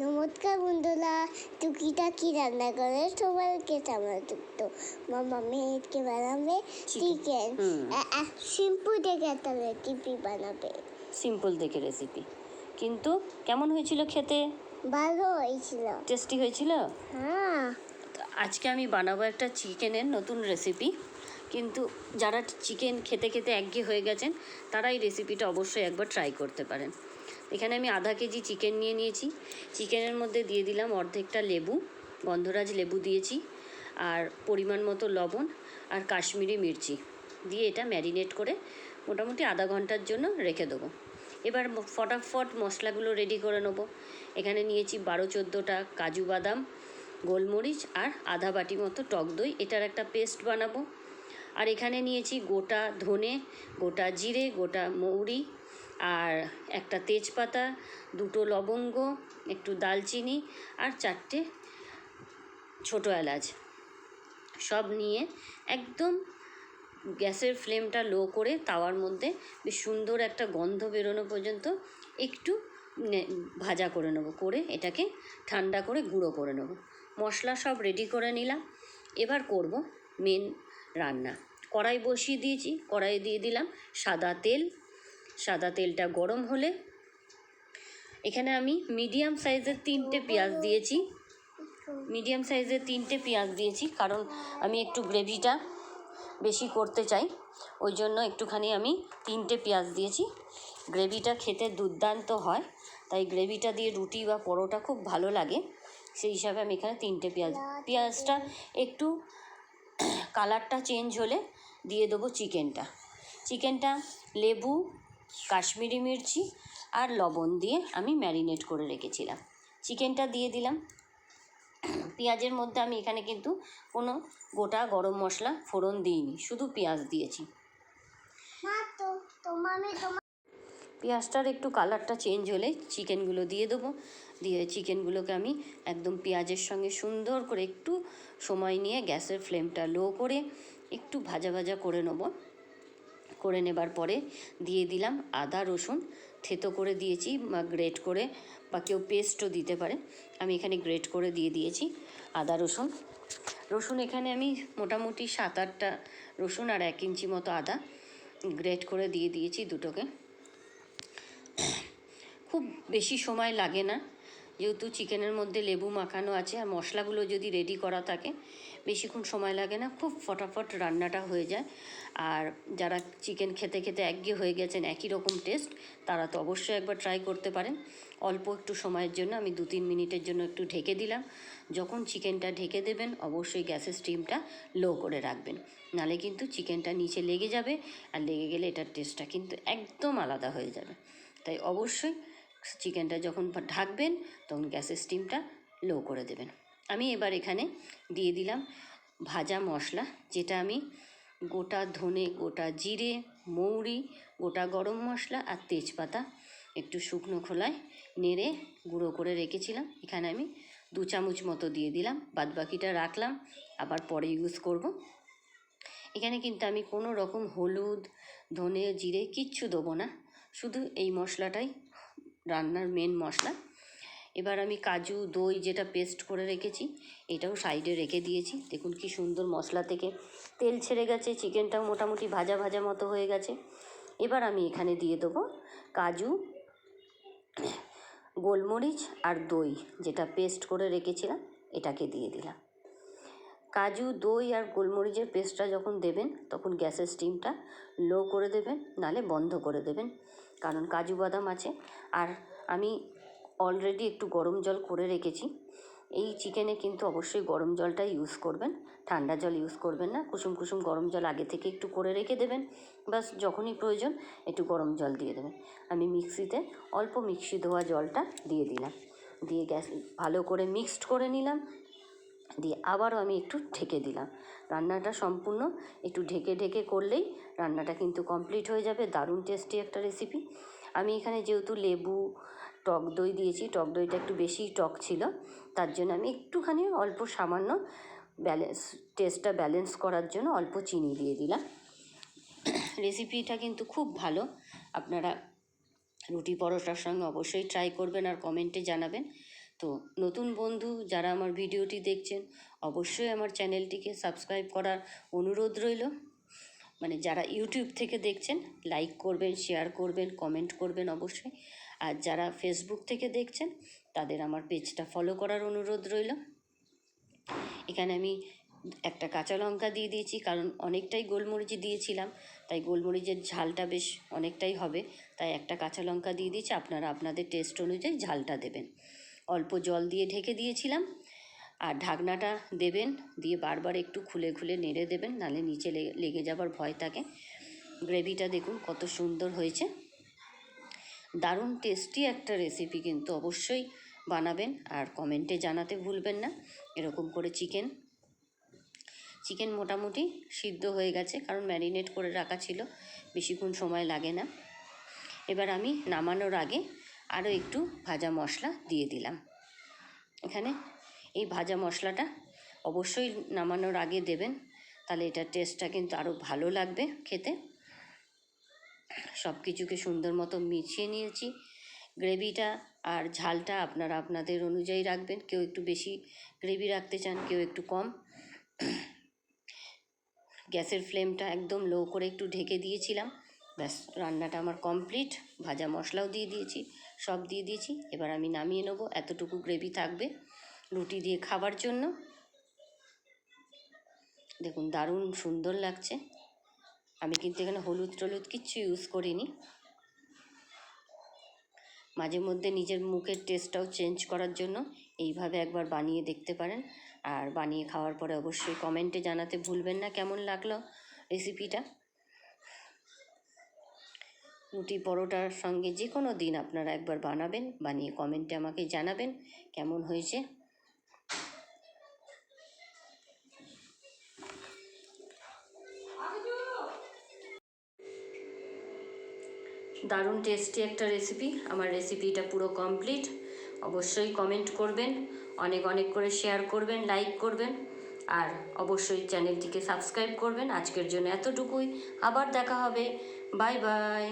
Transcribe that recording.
নমস্কার বন্ধুরা টুকিটাকি রান্না করে সবাইকে স্বাগত। মামা মেয়েকে বানাবে চিকেন। সিম্পল দেখে একটা রেসিপি বানাবে। সিম্পল দেখে রেসিপি কিন্তু কেমন হয়েছিল খেতে? ভালো হয়েছিল। টেস্টি হয়েছিল? হ্যাঁ। আজকে আমি বানাবো একটা চিকেনের নতুন রেসিপি কিন্তু যারা চিকেন খেতে খেতে একঘেয়ে হয়ে গেছেন, তারা এই রেসিপিটা অবশ্যই একবার ট্রাই করতে পারেন। এখানে আমি আধা কেজি চিকেন নিয়ে নিয়েছি। চিকেনের মধ্যে দিয়ে দিলাম অর্ধেকটা লেবু, গন্ধরাজ লেবু দিয়েছি, আর পরিমাণ মতো লবণ আর কাশ্মীরি মির্চি। দিয়ে এটা ম্যারিনেট করে মোটামুটি আধা ঘণ্টার জন্য রেখে দেবো। এবার ফটাফট মশলাগুলো রেডি করে নেব। এখানে নিয়েছি বারো চোদ্দোটা কাজু বাদাম, গোলমরিচ আর আধা বাটি মতো টক দই। এটার একটা পেস্ট বানাবো। আর এখানে নিয়েছি গোটা ধনে, গোটা জিরে, গোটা মৌরি আর একটা তেজপাতা, দুটো লবঙ্গ, একটু দালচিনি আর চারটে ছোটো এলাচ। সব নিয়ে একদম গ্যাসের ফ্লেমটা লো করে তাওয়ার মধ্যে বেশ সুন্দর একটা গন্ধ বেরোনো পর্যন্ত একটু ভাজা করে নেব, করে এটাকে ঠান্ডা করে গুঁড়ো করে নেব। মশলা সব রেডি করে নিলাম। এবার করব মেন রান্না। কড়াই বসিয়ে দিয়েছি কড়াই দিয়ে দিলাম সাদা তেল। সাদা তেলটা গরম হলে এখানে আমি মিডিয়াম সাইজের তিনটে পেঁয়াজ দিয়েছি। মিডিয়াম সাইজের তিনটে পেঁয়াজ দিয়েছি, কারণ আমি একটু গ্রেভিটা বেশি করতে চাই। ওই জন্য একটুখানি আমি তিনটে পেঁয়াজ দিয়েছি। গ্রেভিটা খেতে দুর্দান্ত হয়, তাই গ্রেভিটা দিয়ে রুটি বা পরোটা খুব ভালো লাগে। সেই হিসাবে আমি এখানে তিনটে পেঁয়াজ, পেঁয়াজটা একটু কালারটা চেঞ্জ হলে দিয়ে দেবো চিকেনটা। চিকেনটা লেবু কাশ্মীরি মির্চি আর লবণ দিয়ে আমি ম্যারিনেট করে রেখেছিলাম। চিকেনটা দিয়ে দিলাম। পেঁয়াজের মধ্যে আমি এখানে কিন্তু কোনো গোটা গরম মশলা ফোড়ন দিইনি শুধু পেঁয়াজ দিয়েছি। পেঁয়াজটার একটু কালারটা চেঞ্জ হলে চিকেনগুলো দিয়ে দেবো। দিয়ে চিকেনগুলোকে আমি একদম পেঁয়াজের সঙ্গে সুন্দর করে একটু সময় নিয়ে গ্যাসের ফ্লেমটা লো করে একটু ভাজা ভাজা করে নেব। করে নেবার পরে দিয়ে দিলাম আদা, রসুন, থেতো করে দিয়েছি, বা গ্রেট করে, বা কেউ পেস্টও দিতে পারে। আমি এখানে গ্রেট করে দিয়ে দিয়েছি আদা, রসুন। রসুন এখানে আমি মোটামুটি সাত আটটা রসুন আর এক ইঞ্চি মতো আদা গ্রেট করে দিয়ে দিয়েছি দুটোকে। খুব বেশি সময় লাগে না। যেহেতু চিকেনের মধ্যে লেবু মাখানো আছে আর মশলাগুলো যদি রেডি করা থাকে, বেশিক্ষণ সময় লাগে না, খুব ফটাফট রান্নাটা হয়ে যায়। আর যারা চিকেন খেতে খেতে একঘেয়ে হয়ে গেছেন, একই রকম টেস্ট তারা তো অবশ্যই একবার ট্রাই করতে পারেন। অল্প একটু সময়ের জন্য, আমি দু তিন মিনিটের জন্য একটু ঢেকে দিলাম। যখন চিকেনটা ঢেকে দেবেন, অবশ্যই গ্যাসের স্টিমটা লো করে রাখবেন। নালে কিন্তু চিকেনটা নিচে লেগে যাবে, আর লেগে গেলে এটার টেস্টটা কিন্তু একদম আলাদা হয়ে যাবে। তাই অবশ্যই চিকেনটা যখন ঢাকবেন, তখন গ্যাসের স্টিমটা লো করে দেবেন। আমি এবার এখানে দিয়ে দিলাম ভাজা মশলা, যেটা আমি গোটা ধনে, গোটা জিরে, মৌরি, গোটা গরম মশলা আর তেজপাতা একটু শুকনো খোলায় নেড়ে গুঁড়ো করে রেখেছিলাম। এখানে আমি দু চামচ মতো দিয়ে দিলাম, বাদবাকিটা রাখলাম, আবার পরে ইউজ করব। এখানে কিন্তু আমি কোনো রকম হলুদ, ধনে, জিরে কিচ্ছু দেবো না, শুধু এই মশলাটাই রান্নার মেন মশলা। এবার আমি কাজু, দই যেটা পেস্ট করে রেখেছি, এটাও সাইডে রেখে দিয়েছি। দেখুন কি সুন্দর মশলা থেকে তেল ছেড়ে গেছে চিকেনটাও মোটামুটি ভাজা ভাজা মতো হয়ে গেছে। এবার আমি এখানে দিয়ে দেবো কাজু, গোলমরিচ আর দই, যেটা পেস্ট করে রেখেছিলাম, এটাকে দিয়ে দিলাম। কাজু, দই আর গোলমরিচের পেস্টটা যখন দেবেন, তখন গ্যাসের স্টিমটা লো করে দেবেন, নালে বন্ধ করে দেবেন। কারণ কাজু বাদাম আছে। আর আমি অলরেডি একটু গরম জল করে রেখেছি। এই চিকেনে কিন্তু অবশ্যই গরম জলটা ইউজ করবেন। ঠান্ডা জল ইউজ করবেন না। কুসুম কুসুম গরম জল আগে থেকে একটু করে রেখে দেবেন। বাস যখনই প্রয়োজন একটু গরম জল দিয়ে দেবেন। আমি মিক্সিতে অল্প মিক্সি ধোয়া জলটা দিয়ে দিলাম। দিয়ে গ্যাস ভালো করে মিক্সড করে নিলাম। দিয়ে আবারও আমি একটু ঢেকে দিলাম। রান্নাটা সম্পূর্ণ একটু ঢেকে ঢেকে করলেই রান্নাটা কিন্তু কমপ্লিট হয়ে যাবে। দারুণ টেস্টি একটা রেসিপি আমি এখানে যেহেতু লেবু, টক দই দিয়েছি, টক দইটা একটু বেশি টক ছিল, তার জন্য আমি একটুখানি অল্প সামান্য ব্যালেন্স টেস্টটা ব্যালেন্স করার জন্য অল্প চিনি দিয়ে দিলাম। রেসিপিটা কিন্তু খুব ভালো। আপনারা রুটি পরোটার সঙ্গে অবশ্যই ট্রাই করবেন আর কমেন্টে জানাবেন। তো নতুন বন্ধু যারা আমার ভিডিওটি দেখছেন, অবশ্যই আমার চ্যানেলটিকে সাবস্ক্রাইব করার অনুরোধ রইল। মানে যারা ইউটিউব থেকে দেখছেন, লাইক করবেন, শেয়ার করবেন, কমেন্ট করবেন অবশ্যই। আর যারা ফেসবুক থেকে দেখছেন, তাদের আমার পেজটা ফলো করার অনুরোধ রইল। এখানে আমি একটা কাঁচা লঙ্কা দিয়ে দিয়েছি, কারণ অনেকটাই গোলমরিচ দিয়েছিলাম, তাই গোলমরিচের ঝালটা বেশ অনেকটাই হবে। তাই একটা কাঁচা লঙ্কা দিয়ে দিয়েছি, আপনারা আপনাদের টেস্ট অনুযায়ী ঝালটা দেবেন। অল্প জল দিয়ে ঢেকে দিয়েছিলাম। আর ঢাকনাটা দেবেন, দিয়ে বারবার একটু খুলে খুলে নেড়ে দেবেন, নালে নিচে লেগে- যাবার ভয় থাকে। গ্রেভিটা দেখুন কত সুন্দর হয়েছে। দারুণ টেস্টি একটা রেসিপি কিন্তু অবশ্যই বানাবেন, আর কমেন্টে জানাতে ভুলবেন না। এরকম করে চিকেন চিকেন মোটামুটি সিদ্ধ হয়ে গেছে, কারণ ম্যারিনেট করে রাখা ছিল, বেশিক্ষণ সময় লাগে না। এবার আমি নামানোর আগে আরও একটু ভাজা মশলা দিয়ে দিলাম। এখানে এই ভাজা মশলাটা অবশ্যই নামানোর আগে দেবেন, তাহলে এটার টেস্টটা কিন্তু আরও ভালো লাগবে খেতে। সব কিছুকে সুন্দর মতো মিশিয়ে নিয়েছি। গ্রেভিটা আর ঝালটা আপনারা আপনাদের অনুযায়ী রাখবেন। কেউ একটু বেশি গ্রেভি রাখতে চান, কেউ একটু কম। গ্যাসের ফ্লেমটা একদম লো করে একটু ঢেকে দিয়েছিলাম। ব্যাস, রান্নাটা আমার কমপ্লিট। ভাজা মশলাও দিয়ে দিয়েছি। সব দিয়ে দিয়েছি। এবার আমি নামিয়ে নেব। এতটুকু গ্রেভি থাকবে রুটি দিয়ে খাবার জন্য। দেখুন, দারুণ সুন্দর লাগছে। আমি কিন্তু এখানে হলুদ টলুদ কিচ্ছু ইউজ করিনি। মাঝে মধ্যে নিজের মুখের টেস্টটাও চেঞ্জ করার জন্য এইভাবে একবার বানিয়ে দেখতে পারেন। আর বানিয়ে খাওয়ার পরে অবশ্যই কমেন্টে জানাতে ভুলবেন না কেমন লাগল রেসিপিটা রুটি পরোটার সঙ্গে যে কোনো দিন আপনারা একবার বানাবেন, বানিয়ে কমেন্টে আমাকে জানাবেন কেমন হয়েছে। দারুণ টেস্টি একটা রেসিপি আমার রেসিপিটা পুরো কমপ্লিট অবশ্যই কমেন্ট করবেন, অনেক অনেক করে শেয়ার করবেন লাইক করবেন, আর অবশ্যই চ্যানেলটিকে সাবস্ক্রাইব করবেন। আজকের জন্য এতটুকুই, আবার দেখা হবে বাই বাই